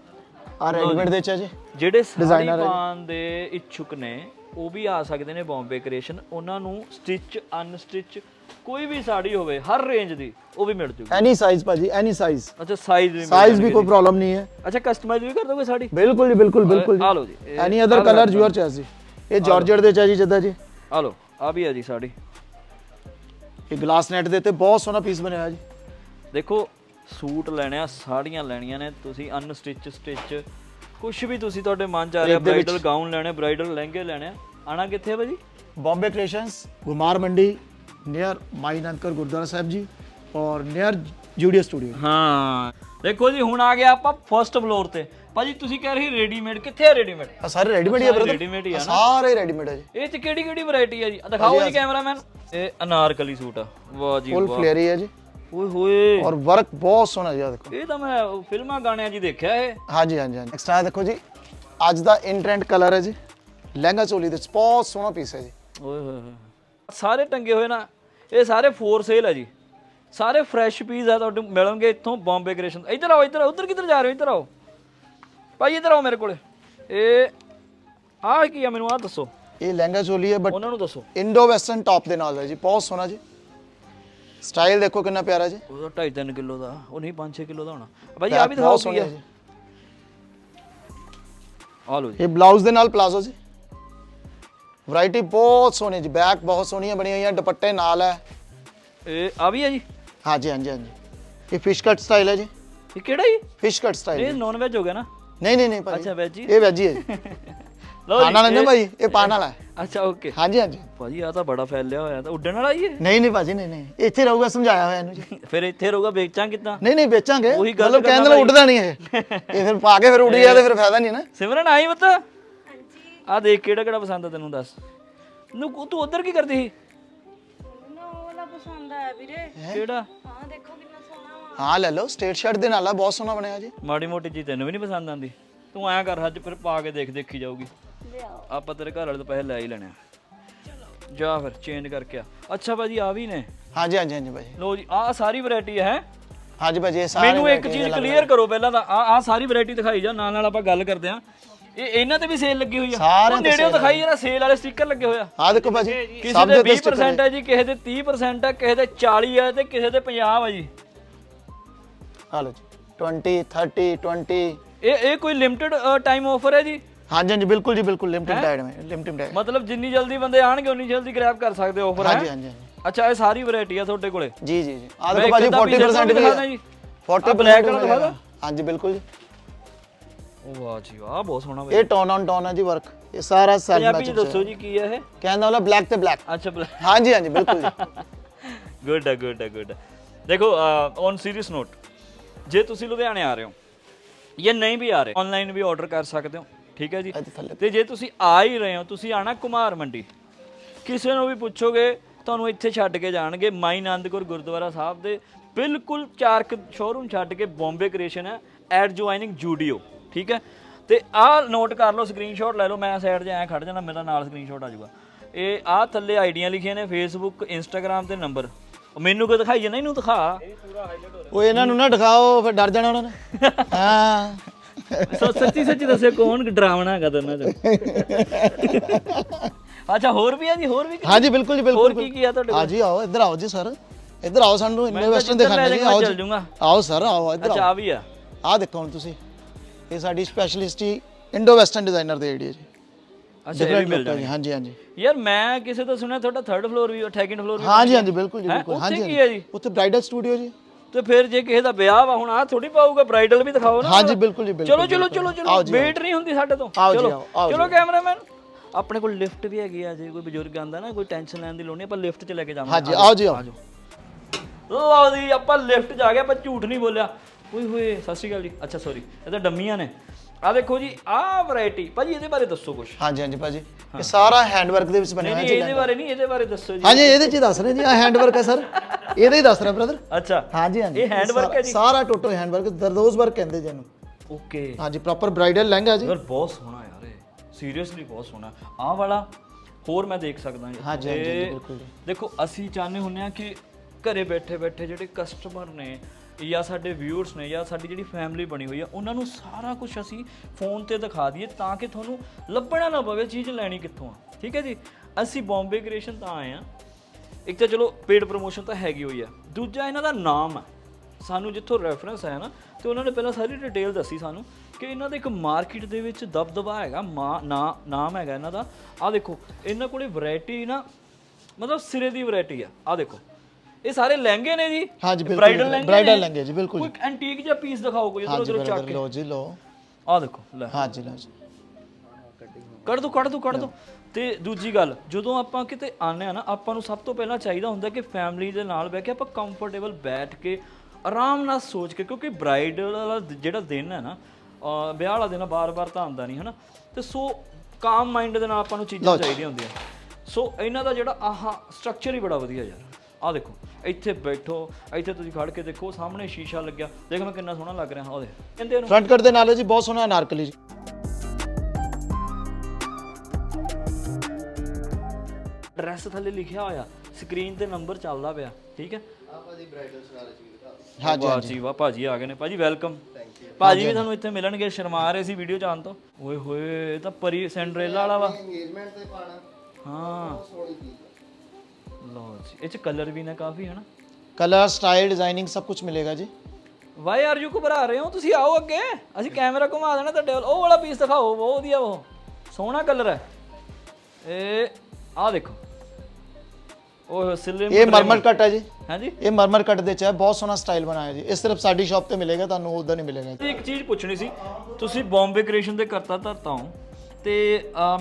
ਆ ਰੈਡੀਮੇਡ ਦੇ ਚ ਹੈ ਜੀ। ਜਿਹੜੇ ਸਾੜੀ ਪਾਉਣ ਦੇ ਇੱਛੁਕ ਨੇ ਉਹ ਵੀ ਆ ਸਕਦੇ ਨੇ ਬੰਬੇ ਕ੍ਰੀਏਸ਼ਨ ਉਹਨਾਂ ਨੂੰ ਸਟਿਚ ਅਨਸਟਿਚ ਕੋਈ ਵੀ ਸਾੜੀ ਹੋਵੇ ਹਰ ਰੇਂਜ ਦੀ ਉਹ ਵੀ ਮਿਲ ਜੂਗੀ। ਐਨੀ ਸਾਈਜ਼ ਭਾਜੀ ਐਨੀ ਸਾਈਜ਼ ਅੱਛਾ ਸਾਈਜ਼ ਵੀ ਸਾਈਜ਼ ਵੀ ਕੋਈ ਪ੍ਰੋਬਲਮ ਨਹੀਂ ਹੈ। ਅੱਛਾ ਕਸਟਮਾਈਜ਼ ਵੀ ਕਰ ਦੋਗੇ ਸਾੜੀ? ਬਿਲਕੁਲ ਜੀ ਬਿਲਕੁਲ ਬਿਲਕੁਲ ਆ ਲਓ ਜੀ any other colour your choice ਜੀ। ਇਹ ਜਾਰਜਟ ਦੇ ਚ ਹੈ ਜੀ ਜਿੱਦਾਂ ਜੀ। ਆ ਲਓ ਆ ਵੀ ਹੈ ਜੀ ਸਾੜੀ। ਇਹ ਗਲਾਸ ਨੈਟ ਦੇ ਤੇ ਬਹੁਤ ਸੋਹਣਾ ਪੀਸ ਬਣਿਆ ਹੋਇਆ ਜੀ। ਦੇਖੋ ਸੂਟ ਲੈਣੇ ਆ ਸਾੜੀਆਂ ਲੈਣੀਆਂ ਨੇ ਤੁਸੀਂ ਅਨਸਟਿਚ ਸਟਿਚ ਕੁਝ ਵੀ ਤੁਸੀਂ ਤੁਹਾਡੇ ਮਨ ਚ ਆ ਰਿਹਾ ਬ੍ਰਾਈਡਲ ਗਾਊਨ ਲੈਣੇ ਬ੍ਰਾਈਡਲ ਲਹਿੰਗੇ ਲੈਣੇ ਆਣਾ ਕਿੱਥੇ ਹੈ ਭਾਜੀ? ਬੰਬੇ ਕ੍ਰੀਏਸ਼ਨਸ ਗੁਮਾਰ ਮੰਡੀ ਨੀਅਰ ਮਾਈ ਨਾਨਕਰ ਗੁਰਦੁਆਰਾ ਸਾਹਿਬ ਜੀ ਔਰ ਨੀਅਰ ਜੂਡੀਓ ਸਟੂਡੀਓ ਹਾਂ ਦੇਖੋ ਜੀ ਹੁਣ ਆ ਗਿਆ ਆਪਾਂ ਫਰਸਟ ਫਲੋਰ ਤੇ। ਭਾਜੀ ਤੁਸੀਂ ਕਹਿ ਰਹੇ ਰੈਡੀਮੇਡ ਕਿੱਥੇ ਹੈ ਰੈਡੀਮੇਡ ਸਾਰੇ ਰੈਡੀਮੇਡ ਹੀ ਆ ਬ੍ਰਦਰ ਰੈਡੀਮੇਡ ਹੀ ਆ ਨਾ। ਸਾਰੇ ਰੈਡੀਮੇਡ ਆ ਜੀ। ਇਹ ਚ ਕਿਹੜੀ ਕਿਹੜੀ ਵੈਰਾਈਟੀ ਆ ਜੀ? ਦਿਖਾਓ ਜੀ ਕੈਮਰਾਮੈਨ ਇਹ ਅਨਾਰਕਲੀ ਸੂਟ ਆ। ਵਾਹ ਜੀ ਵਾਹ। ਫੁੱਲ ਫਲੇਰੀ ਆ ਜੀ। ਓਏ ਹੋਏ। ਔਰ ਵਰਕ ਬਹੁਤ ਸੋਹਣਾ ਜਿਹਾ ਦੇਖੋ। ਇਹ ਤਾਂ ਮੈਂ ਫਿਲਮਾਂ ਗਾਣਿਆਂ 'ਚ ਦੇਖਿਆ ਇਹ। ਹਾਂਜੀ ਹਾਂਜੀ ਹਾਂਜੀ। ਐਕਸਟਰਾ ਦੇਖੋ ਜੀ। ਅੱਜ ਦਾ ਇਨ ਟ੍ਰੈਂਡ ਕਲਰ ਹੈ ਜੀ। ਲਹਿੰਗਾ ਚੋਲੀ ਦੇ ਬਹੁਤ ਸੋਹਣਾ ਪੀਸ ਹੈ ਜੀ। ਓਏ ਹੋਏ ਹੋਏ। ਸਾਰੇ ਟੰਗੇ ਹੋਏ ਨਾ ਇਹ ਸਾਰੇ ਫੋਰ ਸੇਲ ਆ ਜੀ। ਸਾਰੇ ਫਰੈਸ਼ ਪੀਸ ਆ ਤੁਹਾਨੂੰ ਮਿਲਣਗੇ ਇੱਥੋਂ ਬੰਬੇ ਕ੍ਰੀਏਸ਼ਨ ਇੱਧਰ ਆਓ ਇੱਧਰ ਆਓ, ਉੱਧਰ ਕਿੱਧਰ ਜਾ ਰਹੇ ਹੋ? ਇੱਧਰ ਆਓ। ਭਾਈ ਇੱਧਰ ਆਓ ਮੇਰੇ ਕੋਲੇ। ਇਹ ਆਹ ਕੀ ਆ ਮੈਨੂੰ ਆਹ ਦੱਸੋ। ਇਹ ਲਹਿੰਗਾ ਚੋਲੀ ਹੈ ਬਟ ਉਹਨਾਂ ਨੂੰ ਦੱਸੋ। ਇੰਡੋ ਵੈਸਟਰਨ ਟਾਪ ਦੇ ਨਾਲ ਹੈ ਜੀ। ਬਹੁਤ ਸੋਹਣਾ ਜੀ। ਸਟਾਈਲ ਦੇਖੋ ਕਿੰਨਾ ਪਿਆਰਾ ਜੀ। ਉਹ 2.5 ਕਿਲੋ ਦਾ ਉਹ ਨਹੀਂ 5-6 ਕਿਲੋ ਦਾ ਹੋਣਾ। ਭਾਈ ਆ ਵੀ ਦਿਖਾਓ ਕੀ ਹੈ। ਜੀ ਆ ਲਓ ਜੀ। ਇਹ ਬਲਾਊਜ਼ ਦੇ ਨਾਲ ਪਲਾਜ਼ੋ ਜੀ। ਵੈਰਾਈਟੀ ਬਹੁਤ ਸੋਹਣੀ ਜੀ ਬੈਕ ਬਹੁਤ ਸੋਹਣੀਆਂ ਬਣੀਆਂ ਹੋਈਆਂ ਦੁਪੱਟੇ ਨਾਲ ਹੈ। ਇਹ ਆ ਵੀ ਆ ਜੀ? ਹਾਂਜੀ ਹਾਂਜੀ ਹਾਂਜੀ। ਇਹ ਫਿਸ਼ ਕੱਟ ਸਟਾਈਲ ਹੈ ਜੀ। ਇਹ ਕਿਹੜਾ ਜੀ? ਫਿਸ਼ ਕੱਟ ਸਟਾਈਲ ਇਹ ਨਾਨ ਵੈਜ ਹੋ ਗਿਆ ਨਾ? ਨਹੀਂ ਨਹੀਂ ਨਹੀਂ ਭਾਜੀ। ਅੱਛਾ ਵੈਜ ਜੀ ਇਹ ਵੈਜ ਹੀ ਹੈ ਜੀ ਲਓ ਪਾਣ ਵਾਲਾ ਨਹੀਂ ਇਹ- ਭਾਈ ਇਹ ਪਾਣ ਵਾਲਾ ਹੈ। ਅੱਛਾ ਓਕੇ ਹਾਂਜੀ ਹਾਂਜੀ। ਭਾਜੀ ਆ ਤਾਂ ਬੜਾ ਫੈਲਿਆ ਹੋਇਆ ਤਾਂ ਉੱਡਣ ਵਾਲਾ ਹੀ ਹੈ? ਨਹੀਂ ਨਹੀਂ ਭਾਜੀ ਨਹੀਂ ਨਹੀਂ। ਇੱਥੇ ਰਹੂਗਾ ਸਮਝਾਇਆ ਹੋਇਆ ਇਹਨੂੰ ਜੀ। ਫਿਰ ਇੱਥੇ ਰਹੂਗਾ ਵੇਚਾਂ ਕਿੱਦਾਂ? ਨਹੀਂ ਨਹੀਂ ਵੇਚਾਂਗੇ। ਉਹੀ ਗੱਲ ਮਤਲਬ ਕਰਨਾ ਕਹਿੰਦੇ ਨੇ ਉੱਡਦਾ ਨਹੀਂ ਇਹ। ਇਹ ਫਿਰ ਪਾ ਕੇ ਫਿਰ ਉੱਡ ਗਿਆ ਤੇ ਫਿਰ ਫਾਇਦਾ ਨਹੀਂ ਨਾ। ਸਿਮਰਨ ਆਈ ਮਤ ਹਾਂਜੀ। ਆ ਦੇਖ ਕਿਹੜਾ ਕਿਹੜਾ ਪਸੰਦ ਆ ਤੈਨੂੰ ਦੱਸ। ਨੂੰ ਤੂੰ ਉਧਰ ਕੀ ਕਰਦੀ ਸੀ? ਨਾ ਉਹ ਵਾਲਾ ਪਸੰਦ ਆਇਆ ਵੀਰੇ। ਕਿਹੜਾ? ਹਾਂ ਦੇਖੋ ਕਿੰਨਾ ਸੋਹਣਾ ਵਾ। ਹਾਂ ਲੈ ਲਓ ਸਟੇਟ ਸ਼ਰਟ ਦੇ ਨਾਲ ਆ ਬਹੁਤ ਸੋਹਣਾ ਬਣਿਆ ਜੀ। ਮਾੜੀ ਮੋਟੀ ਚੀਜ਼ ਤੈਨੂੰ ਵੀ ਨਹੀਂ ਪਸੰਦ ਆਂਦੀ ਤੂੰ ਆਇਆ ਕਰ ਅੱਜ ਫਿਰ ਪਾ ਕੇ ਦੇਖ ਦੇਖੀ ਜਾਊਗੀ। ਲਿਆਓ ਆਪਾਂ ਤੇਰੇ ਘਰ ਵਾਲੇ ਤੋਂ ਪੈਸੇ ਲੈ ਹੀ ਲੈਣੇ ਆ। ਜਾ ਫਿਰ ਚੇਂਜ ਕਰਕੇ ਆ। ਅੱਛਾ ਭਾਜੀ ਆ ਵੀ ਨੇ? ਹਾਂਜੀ ਹਾਂਜੀ ਹਾਂਜੀ ਭਾਜੀ। ਲੋ ਜੀ ਆ ਸਾਰੀ ਵੈਰਾਈਟੀ ਹੈ? ਹਾਂਜੀ ਭਾਜੀ ਇਹ ਸਾਰੇ ਮੈਨੂੰ ਇੱਕ ਚੀਜ਼। ਕਲੀਅਰ ਕਰੋ ਪਹਿਲਾਂ ਤਾਂ। ਆ ਆ ਸਾਰੀ ਵੈਰਾਈਟੀ ਦਿਖਾਈ ਜਾ ਨਾਲ ਨਾਲ ਆਪਾਂ ਗੱਲ ਕਰਦੇ ਆ। ਇਹ ਇਹਨਾਂ ਤੇ ਵੀ ਸੇਲ ਲੱਗੀ ਹੋਈ ਆ। ਤੇ ਨੇੜਿਓਂ ਦਿਖਾਈ ਜਰਾ ਸੇਲ ਵਾਲੇ ਸਟicker ਲੱਗੇ ਹੋਏ ਆ। ਦੇਖੋ ਭਾਜੀ ਕਿਸੇ ਦੇ ਦੇ ਉੱਤੇ 20% ਹੈ ਜੀ ਕਿਸੇ ਦੇ 30% ਹੈ ਕਿਸੇ ਦੇ 40 ਹੈ ਤੇ ਕਿਸੇ ਦੇ 50 ਹੈ ਜੀ। ਆ ਲਓ ਜੀ 20 30 20 ਇਹ ਇਹ ਕੋਈ ਲਿਮਟਿਡ ਟਾਈਮ ਆਫਰ ਹੈ ਜੀ? ਹਾਂਜੀ ਹਾਂਜੀ ਬਿਲਕੁਲ ਜੀ ਬਿਲਕੁਲ ਲਿਮਟਿਡ ਡਾਈਟ ਮੈਂ ਲਿਮਟਿਡ ਡਾਈਟ ਮਤਲਬ ਜਿੰਨੀ ਜਲਦੀ ਬੰਦੇ ਆਣਗੇ ਉਨੀ ਜਲਦੀ ਗ੍ਰੈਬ ਕਰ ਸਕਦੇ ਹੋ ਆਫਰ ਹੈ? ਹਾਂਜੀ ਹਾਂਜੀ ਅੱਛਾ ਇਹ ਸਾਰੀ ਵੈਰਾਈਟੀ ਆ ਤੁਹਾਡੇ ਕੋਲੇ? ਜੀ ਜੀ ਜੀ। ਆ ਦੇਖੋ ਭਾਜੀ 40% ਵੀ 40 ਬਲੈਕ ਨਾਲ ਦਿਖਾ ਹਾਂਜੀ ਬਿਲਕੁਲ ਉਹ ਵਾਹ ਜੀ ਵਾਹ ਬਹੁਤ ਸੋਹਣਾ ਬਈ। ਇਹ ਟੌਨ ਔਨ ਟੌਨ ਹੈ ਜੀ ਵਰਕ ਇਹ ਸਾਰਾ ਸੈੱਟ ਮੈਚ ਪੰਜਾਬੀ ਦੱਸੋ ਜੀ ਕੀ ਹੈ ਇਹ? ਕਹਿੰਦਾ ਉਹਲਾ ਬਲੈਕ ਤੇ ਬਲੈਕ ਅੱਛਾ ਬਲੈਕ ਹਾਂਜੀ ਹਾਂਜੀ ਬਿਲਕੁਲ ਜੀ। ਗੁੱਡ ਹੈ ਗੁੱਡ ਹੈ ਗੁੱਡ ਦੇਖੋ ਔਨ ਸੀਰੀਅਸ ਨੋਟ ਜੇ ਤੁਸੀਂ ਲੁਧਿਆਣੇ ਆ ਰਹੇ ਹੋ ਜਾਂ ਨਹੀਂ ਵੀ ਆ ਰਹੇ ਆਨਲਾਈਨ ਵੀ ਆਰਡਰ ਕਰ ਸਕਦੇ ਹੋ ਠੀਕ ਹੈ ਜੀ? ਇੱਥੇ ਥੱਲੇ ਤੇ ਜੇ ਤੁਸੀਂ ਆ ਹੀ ਰਹੇ ਹੋ ਤੁਸੀਂ ਆਣਾ ਕੁਮਾਰ ਮੰਡੀ। ਕਿਸੇ ਨੂੰ ਵੀ ਪੁੱਛੋਗੇ ਤੁਹਾਨੂੰ ਇੱਥੇ ਛੱਡ ਕੇ ਜਾਣਗੇ ਮਾਈ ਆਨੰਦਪੁਰ ਗੁਰਦੁਆਰਾ ਸਾਹਿਬ ਦੇ। ਬਿਲਕੁਲ ਚਾਰਕ ਸ਼ੋਰੂਮ ਛੱਡ ਕੇ ਬੰਬੇ ਕ੍ਰੀਏਸ਼ਨ ਹੈ ਐਟ ਜੁਆਇਨਿੰਗ ਜੂਡੀਓ ਠੀਕ ਹੈ? ਤੇ ਆਹ ਨੋਟ ਕਰ ਲਓ ਸਕਰੀਨਸ਼ਾਟ ਲੈ ਲਓ ਮੈਂ ਸਾਈਡ 'ਤੇ ਐਂ ਖੜ ਜਾਣਾ ਮੇਰਾ ਨਾਲ ਸਕਰੀਨਸ਼ਾਟ ਆ ਜਾਊਗਾ। ਇਹ ਆਹ ਥੱਲੇ ਆਈਡੀਆਂ ਲਿਖੀਆਂ ਨੇ ਫੇਸਬੁੱਕ ਇੰਸਟਾਗ੍ਰam ਤੇ ਨੰਬਰ ਮੈਨੂੰ ਕੋਈ ਦਿਖਾਈ ਜਣਾ ਇਹਨੂੰ ਦਿਖਾ। ਉਹ ਇਹਨਾਂ ਨੂੰ ਨਾ ਦਿਖਾਓ ਫਿਰ ਡਰ ਜਾਣਾ ਉਹਨਾਂ ਨੇ। ਹਾਂ। ਸੋ ਸੱਚੀ ਸੱਚੀ ਦੱਸਿਓ ਕੌਣ ਡਰਾਵਣਾ ਹੈਗਾ ਦੋਨਾਂ ਚੋਂ? ਅੱਛਾ ਹੋਰ ਵੀ ਆ ਜੀ ਹੋਰ ਵੀ ਹਾਂਜੀ ਬਿਲਕੁਲ ਜੀ ਹੋਰ ਬਿਲਕੁਲ ਕੀ ਕੀ ਆ ਤੁਹਾਡੇ ਕੋਲ? ਹਾਂਜੀ ਆਓ ਇੱਧਰ ਆਓ ਜੀ ਸਰ। ਇੱਧਰ ਆਓ ਸਾਨੂੰ ਇੰਨੇ ਵੈਸਟਰਨ ਜਿੱਧਰ ਲੈ ਦਿਖਾਣਾ ਜੀ ਆਓ ਚੱਲ ਜੀ। ਜਾਊਂਗਾ। ਆਓ ਸਰ ਆਓ ਇੱਧਰ ਅੱਛਾ ਆਓ। ਆ ਵੀ ਆ। ਆਹ ਦੇਖੋ ਹੁਣ ਤੁਸੀਂ ਇਹ ਸਾਡੀ ਸਪੈਸ਼ਲਿਸਟ ਹੀ ਇੰਡੋ ਵੈਸਟਰਨ ਡਿਜ਼ਾਈਨਰ ਦੇ ਏਰੀਆ ਜੀ। ਅੱਛਾ ਇਹ ਵੀ Different ਮਿਲ look ਜਾਣਗੇ। ਹਾਂਜੀ ਹਾਂਜੀ। ਯਾਰ ਮੈਂ ਕਿਸੇ ਤੋਂ ਸੁਣਿਆ ਤੁਹਾਡਾ ਥਰਡ ਫਲੋਰ ਵੀ ਸੈਕਿੰਡ ਫਲੋਰ ਵੀ ਹਾਂਜੀ ਹਾਂਜੀ ਬਿਲਕੁਲ ਜੀ ਹੈਂ? ਬਿਲਕੁਲ ਉੱਥੇ ਕੀ ਹੈ ਜੀ? ਉੱਥੇ ਬ੍ਰਾਈਡਲ ਸਟੂਡੀਓ ਜੀ। ਤੇ ਫਿਰ ਜੇ ਕਿਸੇ ਦਾ ਵਿਆਹ ਵਾ ਹੁਣ ਆ ਥੋੜੀ ਪਾਊਗਾ ਬ੍ਰਾਈਡਲ ਵੀ ਦਿਖਾਓ ਨਾ ਹਾਂਜੀ ਬਿਲਕੁਲ ਜੀ ਬਿਲਕੁਲ ਚਲੋ ਚਲੋ ਚਲੋ ਚਲੋ ਵੇਟ ਨਹੀਂ ਹੁੰਦੀ ਸਾਡੇ ਤੋਂ। ਆਓ ਜੀ, ਚਲੋ ਆਓ, ਆਓ ਚਲੋ ਕੈਮਰਾਮੈਨ। ਆਪਣੇ ਕੋਲ ਲਿਫਟ ਵੀ ਹੈਗੀ ਆ ਜੇ ਕੋਈ ਬਜ਼ੁਰਗ ਆਂਦਾ ਨਾ ਕੋਈ ਟੈਨਸ਼ਨ ਲੈਣ ਦੀ ਲੋੜ ਨਹੀਂ ਆਪਾਂ ਲਿਫਟ 'ਚ ਲੈ ਕੇ ਜਾਵਾਂਗੇ। ਹਾਂਜੀ ਆਓ ਜੀ ਆਓ। ਲਓ ਜੀ ਆਪਾਂ ਲਿਫਟ ਜਾ ਗਏ ਆਪਾਂ ਝੂਠ ਨਹੀਂ ਬੋਲਿਆ। ਓਏ ਹੋਏ ਸਤਿ ਸ਼੍ਰੀ ਅਕਾਲ ਜੀ। ਅੱਛਾ ਸੌਰੀ ਇਹ ਤਾਂ ਡੰਮੀਆਂ ਨੇ। ਆ ਦੇਖੋ ਜੀ ਆਹ ਵੈਰਾਈਟੀ ਭਾਜੀ ਇਹਦੇ ਬਾਰੇ ਦੱਸੋ ਕੁਝ ਹਾਂਜੀ ਹਾਂਜੀ ਭਾਜੀ। ਇਹ ਸਾਰਾ ਹੈਂਡਵਰਕ ਦੇ ਵਿੱਚ ਬਣਿਆ ਹੋਇਆ ਨਹੀਂ ਜੀ ਇਹਦੇ ਬਾਰੇ ਨਹੀਂ ਇਹਦੇ ਬਾਰੇ ਦੱਸੋ ਜੀ। ਹਾਂਜੀ ਇਹਦੇ ਚ ਹੀ ਦੱਸ ਰਹੇ ਜੀ ਆ ਹੈਂਡਵਰਕ ਹੈ ਸਰ ਇਹਦੇ ਹੀ ਦੱਸ ਰਿਹਾ ਬ੍ਰਦਰ ਅੱਛਾ। ਹਾਂਜੀ ਹਾਂਜੀ। ਇਹ ਹੈਂਡਵਰਕ ਸਾਰਾ- ਹੈ ਜੀ? ਸਾਰਾ ਟੋਟਲ ਹੈਂਡਵਰਕ ਦਰਦੋਜ਼ ਵਰਕ ਕਹਿੰਦੇ ਜੀ ਇਹਨੂੰ। ਓਕੇ। ਹਾਂਜੀ ਪ੍ਰੋਪਰ ਬ੍ਰਾਈਡਲ ਲਹਿੰਗਾ ਜੀ। ਯਾਰ ਬਹੁਤ ਸੋਹਣਾ ਯਾਰ ਇਹ। ਸੀਰੀਅਸਲੀ ਬਹੁਤ ਸੋਹਣਾ। ਆਹ ਵਾਲਾ ਹੋਰ ਮੈਂ ਦੇਖ ਸਕਦਾ ਜੀ। ਹਾਂਜੀ, ਹਾਂਜੀ, ਤੇ ਬਿਲਕੁਲ। ਦੇਖੋ ਅਸੀਂ ਚਾਹੁੰਦੇ ਹੁੰਨੇ ਆ ਕਿ ਘਰੇ ਬੈਠੇ ਬੈਠੇ ਜਿਹੜੇ ਕਸਟਮਰ ਨੇ ਜਾਂ ਸਾਡੇ ਵਿਊਅਰਸ ਨੇ ਜਾਂ ਸਾਡੀ ਜਿਹੜੀ ਫੈਮਿਲੀ ਬਣੀ ਹੋਈ ਆ ਉਹਨਾਂ ਨੂੰ ਸਾਰਾ ਕੁਝ ਅਸੀਂ ਫੋਨ ਤੇ ਦਿਖਾ ਦਈਏ ਤਾਂ ਕਿ ਤੁਹਾਨੂੰ ਲੱਭਣਾ ਨਾ ਪਵੇ ਚੀਜ਼ ਲੈਣੀ ਕਿੱਥੋਂ ਆ। ਠੀਕ ਹੈ ਜੀ? ਅਸੀਂ ਬੰਬੇ ਕ੍ਰੀਏਸ਼ਨ ਤਾਂ ਆਏ ਆ ਇੱਕ ਤਾਂ ਚਲੋ ਪੇਡ ਪ੍ਰੋਮੋਸ਼ਨ ਤਾਂ ਹੈਗੀ ਹੋਈ ਆ। ਦੂਜਾ ਇਹਨਾਂ ਦਾ ਨਾਮ ਆ। ਸਾਨੂੰ ਜਿੱਥੋਂ ਰੈਫਰੈਂਸ ਆਇਆ ਨਾ ਤੇ ਉਹਨਾਂ ਨੇ ਪਹਿਲਾਂ ਸਾਰੀ ਡਿਟੇਲ ਦੱਸੀ ਸਾਨੂੰ ਕਿ ਇਹਨਾਂ ਦੇ ਇੱਕ ਮਾਰਕੀਟ ਦੇ ਵਿੱਚ ਦਬਦਬਾ ਹੈਗਾ ਨਾਮ ਹੈਗਾ ਇਹਨਾਂ ਦਾ। ਆ ਦੇਖੋ ਇਹਨਾਂ ਕੋਲੇ ਵੈਰਾਈਟੀ ਨਾ ਮਤਲਬ ਸਿਰੇ ਦੀ ਵੈਰਾਈਟੀ ਆ। ਆ ਦੇਖੋ ਇਹ ਸਾਰੇ ਲਹਿੰਗੇ ਨੇ ਜੀ? ਹਾਂਜੀ, ਬ੍ਰਾਈਡਲ ਲਹਿੰਗੇ ਨੇ। ਲਹਿੰਗੇ ਜੀ, ਬਿਲਕੁਲ ਕੋਈ ਐਂਟੀਕ ਜਿਹਾ ਪੀਸ ਦਿਖਾਓ ਕੋਈ ਇਧਰ ਉਧਰ ਚੱਕ ਕੇ। ਲੋ ਜੀ ਲੋ ਆ ਦੇਖੋ ਲੈ। ਹਾਂਜੀ ਲੋ ਜੀ। ਕੱਢ ਦੋ ਕੱਢ ਦੋ ਕੱਢ ਦੋ। ਤੇ ਦੂਜੀ ਗੱਲ ਜਦੋਂ ਆਪਾਂ ਕਿਤੇ ਆਨੇ ਆ ਨਾ ਆਪਾਂ ਨੂੰ ਸਭ ਤੋਂ ਪਹਿਲਾਂ ਚਾਹੀਦਾ ਹੁੰਦਾ ਕਿ ਫੈਮਿਲੀ ਦੇ ਨਾਲ ਬਹਿ ਕੇ ਆਪਾਂ ਕੰਫਰਟੇਬਲ ਬੈਠ ਕੇ ਆਰਾਮ ਨਾਲ ਸੋਚ ਕੇ ਕਿਉਂਕਿ ਬ੍ਰਾਈਡਲ ਵਾਲਾ ਜਿਹੜਾ ਦਿਨ ਹੈ ਨਾ ਵਿਆਹ ਵਾਲਾ ਦਿਨ ਬਾਰ-ਬਾਰ ਤਾਂ ਆਉਂਦਾ ਨਹੀਂ ਹਨਾ? ਤੇ ਸੋ ਕਾਮ ਮਾਈਂਡ ਦੇ ਨਾਲ ਆਪਾਂ ਨੂੰ ਚੀਜ਼ਾਂ ਚਾਹੀਦੀਆਂ ਹੁੰਦੀਆਂ। ਸੋ ਇਹਨਾਂ ਦਾ ਜਿਹੜਾ ਆਹ ਸਟਰਕਚਰ ਹੀ ਬੜਾ ਵਧੀਆ ਯਾਰ। ਆਹ ਦੇਖੋ ਇੱਥੇ ਬੈਠੋ ਇੱਥੇ ਤੁਸੀਂ ਖੜ ਕੇ ਦੇਖੋ ਸਾਹਮਣੇ ਸ਼ੀਸ਼ਾ ਲੱਗਿਆ। ਦੇਖ ਮੈਂ ਕਿੰਨਾ ਸੋਹਣਾ ਲੱਗ ਰਿਹਾ ਉਹਦੇ ਕਹਿੰਦੇ ਇਹਨੂੰ ਫਰੰਟ ਕੱਟ ਦੇ ਨਾਲ ਜੀ ਬਹੁਤ ਸੋਹਣਾ ਅਨਾਰਕਲੀ ਐਡਰੈਸ ਥੱਲੇ ਲਿਖਿਆ ਹੋਇਆ ਸਕਰੀਨ ਤੇ ਨੰਬਰ ਚੱਲਦਾ ਪਿਆ ਠੀਕ ਹੈ? ਹਾਂਜੀ ਵਾਹ ਜੀ ਵਾਹ ਭਾਜੀ ਆ ਗਏ ਨੇ। ਭਾਜੀ ਵੈਲਕਮ ਭਾਜੀ ਵੀ ਤੁਹਾਨੂੰ ਇੱਥੇ ਮਿਲਣਗੇ ਸ਼ਰਮਾ ਰਹੇ ਸੀ ਵੀਡੀਓ ਚਾਨ ਤੋਂ। ਓਏ ਹੋਏ ਇਹ ਤਾਂ ਪਰੀ ਸੈਂਡਰੇਲਾ ਵਾਲਾ ਵਾ। ਇੰਗੇਜਮੈਂਟ ਤੇ ਪਾਣਾ। ਹਾਂ। ਲਓ ਜੀ ਇਹ ਚ ਕਲਰ ਵੀ ਨੇ ਕਾਫੀ ਹਨਾ? ਕਲਰ ਸਟਾਈਲ ਡਿਜ਼ਾਈਨਿੰਗ ਸਭ ਕੁਝ ਮਿਲੇਗਾ ਜੀ। ਵਾਈ ਆਰ ਯੂ ਘਬਰਾ ਰਹੇ ਹੋ ਤੁਸੀਂ ਆਓ ਅੱਗੇ। ਅਸੀਂ ਕੈਮਰਾ ਘੁਮਾ ਦੇਣਾ ਤੁਹਾਡੇ ਵੱਲ। ਉਹ ਵਾਲਾ ਪੀਸ ਦਿਖਾਓ ਬਹੁਤ ਵਧੀਆ ਉਹ। ਸੋਹਣਾ ਕਲਰ ਹੈ। ਇਹ ਆਹ ਦੇਖੋ। ਉਹ ਸਿਲਮ ਇਹ ਮਰਮਰ ਕੱਟ ਹੈ ਜੀ। ਹਾਂਜੀ। ਇਹ ਮਰਮਰ ਕੱਟ ਦੇ ਚ ਹੈ। ਬਹੁਤ ਸੋਹਣਾ ਸਟਾਈਲ ਬਣਾਇਆ ਜੀ। ਇਹ ਸਿਰਫ ਸਾਡੀ ਸ਼ਾਪ ਤੇ ਮਿਲੇਗਾ ਤੁਹਾਨੂੰ ਉਧਰ ਨਹੀਂ ਮਿਲੇਗਾ ਇੱਕ ਚੀਜ਼ ਪੁੱਛਣੀ ਸੀ। ਤੁਸੀਂ ਬੰਬੇ ਕ੍ਰੀਏਸ਼ਨ ਦੇ ਕਰਤਾ ਧਰਤਾ ਹੋ। ਤੇ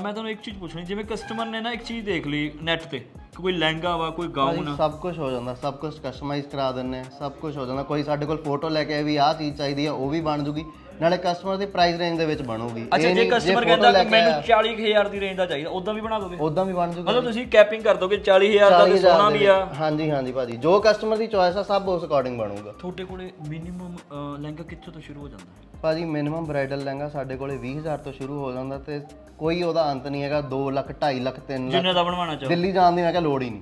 ਮੈਂ ਤੁਹਾਨੂੰ ਇੱਕ ਚੀਜ਼ ਪੁੱਛਣੀ ਜਿਵੇਂ ਕਸਟਮਰ ਨੇ ਨਾ ਇੱਕ ਚੀਜ਼ ਦੇਖ ਲਈ ਨੈਟ ਤੇ ਕੋਈ ਲਹਿੰਗਾ ਵਾ ਕੋਈ ਗਾਊਨ ਆ। ਸਭ ਕੁਝ ਹੋ ਜਾਂਦਾ ਸਭ ਕੁਝ ਕਸਟਮਾਈਜ਼ ਕਰਾ ਦਿੰਨੇ ਸਭ ਕੁਝ ਹੋ ਜਾਂਦਾ। ਕੋਈ ਸਾਡੇ ਕੋਲ ਫੋਟੋ ਲੈ ਕੇ ਵੀ ਆਹ ਚੀਜ਼ ਚਾਹੀਦੀ ਆ ਉਹ ਵੀ ਬਣ ਜੂਗੀ। ਨਾਲੇ ਕਸਟਮਰ ਦੀ ਪ੍ਰਾਈਸ ਰੇਂਜ ਦੇ ਵਿੱਚ ਬਣੂਗੀ। ਅੱਛਾ ਜੇ ਕਸਟਮਰ ਕਹਿੰਦਾ ਕਿ ਮੈਨੂੰ 40000 ਦੀ ਰੇਂਜ ਦਾ ਚਾਹੀਦਾ ਉਦਾਂ ਵੀ ਬਣਾ ਦੋਗੇ? ਉਦਾਂ ਵੀ ਬਣ ਜੂਗਾ। ਮਤਲਬ ਤੁਸੀਂ ਕੈਪਿੰਗ ਕਰ ਦੋਗੇ 40000 ਦਾ ਤੇ ਸੋਨਾ ਵੀ ਆ। ਹਾਂਜੀ ਹਾਂਜੀ ਭਾਜੀ। ਜੋ ਕਸਟਮਰ ਦੀ ਚੋਇਸ ਆ ਸਭ ਉਸ ਅਕੋਰਡਿੰਗ ਬਣੂਗਾ। ਤੁਹਾਡੇ ਕੋਲੇ ਮਿਨੀਮਮ ਲਹਿੰਗਾ ਕਿੱਥੋਂ ਤੋਂ ਸ਼ੁਰੂ ਹੋ ਜਾਂਦਾ? ਹੈ ਭਾਜੀ ਮਿਨੀਮਮ ਬ੍ਰਾਈਡਲ ਲਹਿੰਗਾ ਸਾਡੇ ਕੋਲੇ 20000 ਤੋਂ ਸ਼ੁਰੂ ਹੋ ਜਾਂਦਾ ਤੇ ਕੋਈ ਉਹਦਾ ਅੰਤ ਨਹੀਂ ਹੈਗਾ 2 ਲੱਖ 2.5 ਲੱਖ 3 ਲੱਖ। ਜਿੰਨੇ ਦਾ ਬਣਵਾਉਣਾ ਚਾਹੋ। ਦਿੱਲੀ ਜਾਣ ਦੀ ਮੈਂ ਕਿਹਾ ਲੋੜ ਹੀ ਨਹੀਂ।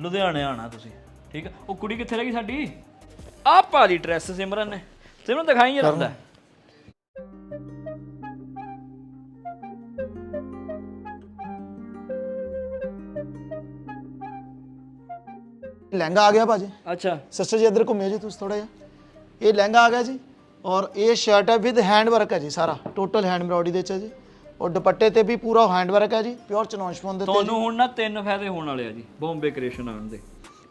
ਲੁਧਿਆਣੇ ਆਣਾ ਤੁਸੀਂ ਠੀਕ ਹੈ ਉਹ ਕੁੜੀ ਕਿੱਥੇ ਰਹਿ ਗਈ ਸਾਡੀ? ਆਹ ਭਾਜੀ ਡਰੈਸ ਸਿਮਰਨ ਨੇ। ਸਿਮਰਨ ਦਿਖਾਈ ਜਰਾ ਲਹਿੰਗਾ ਆ ਗਿਆ ਭਾਜੀ। ਅੱਛਾ। ਸਿਸਟਰ ਜੀ ਇੱਧਰ ਘੁੰਮਿਓ ਜੀ ਤੁਸੀਂ ਥੋੜਾ ਜਿਹਾ। ਇਹ ਲਹਿੰਗਾ ਆ ਗਿਆ ਜੀ ਔਰ ਇਹ ਸ਼ਰਟ ਹੈ ਵਿਦ ਹੈਂਡ ਵਰਕ ਹੈ ਜੀ ਸਾਰਾ। ਟੋਟਲ ਹੈਂਡ ਐਮਬ੍ਰੋਇਡਰੀ ਦੇ ਚ ਹੈ ਜੀ। ਔਰ ਦੁਪੱਟੇ ਤੇ ਵੀ ਪੂਰਾ ਹੈਂਡ ਵਰਕ ਹੈ ਜੀ। ਪਿਓਰ ਚਨੌਨ ਸ਼ਪੋਨ ਦੇ ਤੁਹਾਨੂੰ ਹੁਣ ਨਾ ਤਿੰਨ ਫਾਇਦੇ ਹੋਣ ਵਾਲੇ ਆ ਜੀ ਬੰਬੇ ਕ੍ਰੀਏਸ਼ਨ ਆਉਣ ਦੇ।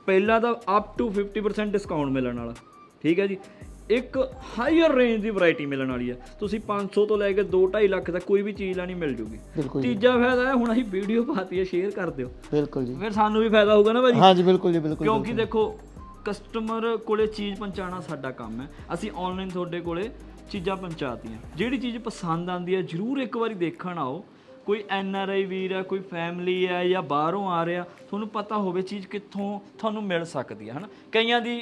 ਪਹਿਲਾ ਤਾਂ ਅਪ ਟੂ 50% ਡਿਸਕਾਊਂਟ ਮਿਲਣ ਵਾਲਾ। ਠੀਕ ਹੈ ਜੀ। ਇੱਕ ਹਾਇਰ ਰੇਂਜ ਦੀ ਵੈਰਾਈਟੀ ਮਿਲਣ ਵਾਲੀ ਹੈ। ਤੁਸੀਂ 500 ਤੋਂ ਲੈ ਕੇ 2.5 ਲੱਖ ਤੱਕ ਕੋਈ ਵੀ ਚੀਜ਼ ਲੈਣੀ ਮਿਲ ਜੂਗੀ। ਤੀਜਾ ਫਾਇਦਾ ਹੈ ਹੁਣ ਅਸੀਂ ਵੀਡੀਓ ਪਾਤੀ ਹੈ ਸ਼ੇਅਰ ਕਰ ਦਿਓ। ਬਿਲਕੁਲ ਜੀ। ਫਿਰ ਸਾਨੂੰ ਵੀ ਫਾਇਦਾ ਹੋਊਗਾ ਨਾ ਭਾਜੀ? ਹਾਂਜੀ ਬਿਲਕੁਲ ਜੀ ਬਿਲਕੁਲ ਕਿਉਂਕਿ ਦੇਖੋ ਕਸਟਮਰ ਕੋਲੇ ਚੀਜ਼ ਪਹੁੰਚਾਉਣਾ ਸਾਡਾ ਕੰਮ ਹੈ। ਅਸੀਂ ਆਨਲਾਈਨ ਤੁਹਾਡੇ ਕੋਲੇ ਚੀਜ਼ਾਂ ਪਹੁੰਚਾਤੀਆਂ ਜਿਹੜੀ ਚੀਜ਼ ਪਸੰਦ ਆਂਦੀ ਹੈ ਜਰੂਰ ਇੱਕ ਵਾਰੀ ਦੇਖਣ ਆਓ। ਕੋਈ ਐਨ ਆਰ ਆਈ ਵੀਰ ਹੈ ਕੋਈ ਫੈਮਿਲੀ ਹੈ ਜਾਂ ਬਾਹਰੋਂ ਆ ਰਿਹਾ ਤੁਹਾਨੂੰ ਪਤਾ ਹੋਵੇ ਚੀਜ਼ ਕਿੱਥੋਂ ਤੁਹਾਨੂੰ ਮਿਲ ਸਕਦੀ ਹੈ ਹਨਾ? ਕਈਆਂ ਦੀ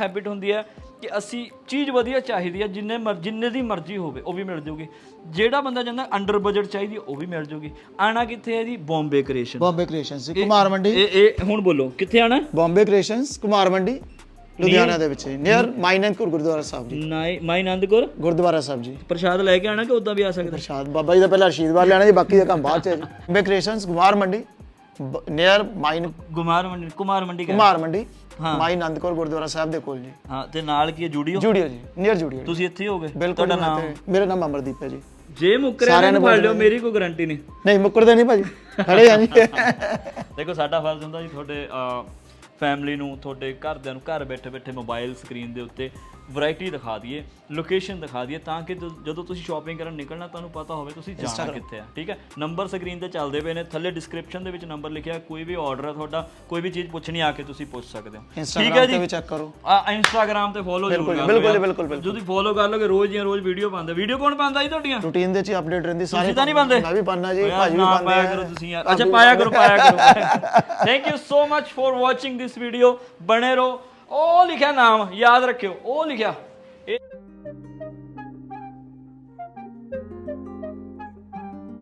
ਹੈਬਿਟ ਹੁੰਦੀ ਹੈ ਕਿ ਅਸੀਂ ਚੀਜ਼ ਵਧੀਆ ਚਾਹੀਦੀ ਹੈ ਜਿੰਨੇ ਮਰ ਜਿੰਨੇ ਦੀ ਮਰਜ਼ੀ ਹੋਵੇ ਉਹ ਵੀ ਮਿਲ ਜੂਗੀ। ਜਿਹੜਾ ਬੰਦਾ ਜਾਂਦਾ ਅੰਡਰ ਬਜਟ ਚਾਹੀਦੀ ਉਹ ਵੀ ਮਿਲ ਜੂਗੀ। ਆਣਾ ਕਿੱਥੇ ਹੈ ਜੀ? Bombay creation Bombay creations Kumar Mandi. ਇਹ ਇਹ ਹੁਣ ਬੋਲੋ ਕਿੱਥੇ ਆਣਾ? ਬੰਬੇ ਕ੍ਰੀਏਸ਼ਨਸ ਕੁਮਾਰ ਮੰਡੀ। ਲੁਧਿਆਣਾ ਦੇ ਵਿੱਚ ਨੀਅਰ ਮਾਈਨੰਦਪੁਰ ਗੁਰਦੁਆਰਾ ਸਾਹਿਬ ਜੀ। ਨਾਈ ਮਾਈ ਆਨੰਦਗੁਰ ਗੁਰਦੁਆਰਾ ਸਾਹਿਬ ਜੀ। ਪ੍ਰਸ਼ਾਦ ਲੈ ਕੇ ਆਣਾ ਕਿ ਉਦਾਂ ਵੀ ਆ ਸਕਦਾ? ਪ੍ਰਸ਼ਾਦ ਬਾਬਾ ਜੀ ਦਾ ਪਹਿਲਾਂ ਆਸ਼ੀਰਵਾਦ ਲੈਣਾ ਜੀ ਬਾਕੀ ਦਾ ਕੰਮ ਬਾਅਦ ਚ ਹੈ ਜੀ। ਬੰਬੇ ਕ੍ਰੀਏਸ਼ਨਸ ਕੁਮਾਰ ਮੰਡੀ ਨੀਅਰ ਮਾਈਨ ਗੁਮਾਰ ਮੰਡੀ ਕੁਮਾਰ ਮੰਡੀ ਕੁਮਾਰ ਮੰਡੀ ਮਾਈ ਨੰਦਕੌਰ ਗੁਰਦੁਆਰਾ ਸਾਹਿਬ ਦੇ ਕੋਲ ਜੀ। ਹਾਂ ਤੇ ਨਾਲ ਕੀ ਹੈ? ਜੂਡੀਓ? ਜੁੜਿਓ ਜੀ ਨੀਅਰ ਜੁੜਿਓ ਜੀ। ਤੁਸੀਂ ਇੱਥੇ ਹੀ ਹੋਗੇ? ਤੁਹਾਡਾ ਨਾਮ? ਮੇਰਾ ਨਾਮ ਅਮਰਦੀਪ ਹੈ ਜੀ। ਜੇ ਮੁੱਕਰਿਆ ਨਾ ਫੜ ਲਿਓ ਮੇਰੀ ਕੋਈ ਗਾਰੰਟੀ ਨਹੀਂ। ਨਹੀਂ ਮੁੱਕਰਦੇ ਨਹੀਂ ਭਾਜੀ। ਖੜੇ ਆ ਜੀ। ਦੇਖੋ ਸਾਡਾ ਫਰਜ਼ ਹੁੰਦਾ ਜੀ ਤੁਹਾਡੇ ਫੈਮਿਲੀ ਨੂੰ ਤੁਹਾਡੇ ਘਰਦਿਆਂ ਨੂੰ ਘਰ ਬੈਠੇ ਬੈਠੇ ਮੋਬਾਈਲ ਸਕਰੀਨ ਦੇ ਉੱਤੇ ਵੈਰਾਈਟੀ ਦਿਖਾ ਦਈਏ ਲੋਕੇਸ਼ਨ ਦਿਖਾ ਦਈਏ ਤਾਂ ਕਿ ਜਦੋਂ ਤੁਸੀਂ ਸ਼ਾਪਿੰਗ ਕਰਨ ਨਿਕਲਣਾ ਤੁਹਾਨੂੰ ਪਤਾ ਹੋਵੇ ਤੁਸੀਂ ਜਾਣਾ ਕਿੱਥੇ ਆ ਠੀਕ ਹੈ? ਨੰਬਰ ਸਕਰੀਨ ਤੇ ਚੱਲਦੇ ਪਏ ਨੇ ਥੱਲੇ ਡਿਸਕ੍ਰਿਪਸ਼ਨ ਦੇ ਵਿੱਚ ਨੰਬਰ ਲਿਖਿਆ ਕੋਈ ਵੀ ਆਰਡਰ ਹੈ ਤੁਹਾਡਾ ਕੋਈ ਵੀ ਚੀਜ਼ ਪੁੱਛਣੀ ਆ ਕੇ ਤੁਸੀਂ ਪੁੱਛ ਸਕਦੇ ਹੋ। ਠੀਕ ਹੈ ਜੀ? ਵੀ ਚੈੱਕ ਕਰੋ। ਆ ਇੰਸਟਾਗ੍ਰਾਮ ਤੇ ਫੋਲੋ ਜ਼ਰੂਰ ਕਰ ਬਿਲਕੁਲ, ਬਿਲਕੁਲ, ਬਿਲਕੁਲ। ਜਦੋਂ ਫੋਲੋ ਕਰ ਲੋਗੇ ਰੋਜ਼ ਦੀਆਂ ਰੋਜ਼ ਵੀਡੀਓ ਪਾਉਂਦੇ ਵੀਡੀਓ ਕੌਣ ਪਾਉਂਦਾ ਜੀ ਤੁਹਾਡੀਆਂ? ਰੂਟੀਨ ਦੇ ਚ ਅਪਡੇਟ ਰਹਿੰਦੀ ਸਾਰੇ ਤੁਸੀਂ ਤਾਂ ਨਹੀਂ ਪਾਉਂਦੇ? ਮੈਂ ਵੀ ਪਾਣਾ ਜੀ ਭਾਜੀ ਵੀ ਪਾਉਂਦੇ ਪਾਇਆ ਆ। ਕਰੋ ਤੁਸੀਂ ਯਾਰ। ਅੱਛਾ ਪਾਇਆ ਕਰੋ ਪਾਇਆ ਕਰੋ। Thank you so much for watching this video ਬਣੇ ਰਹੋ। ਉਹ ਲਿਖਿਆ ਨਾਮ ਯਾਦ ਰੱਖਿਓ ਉਹ ਲਿਖਿਆ।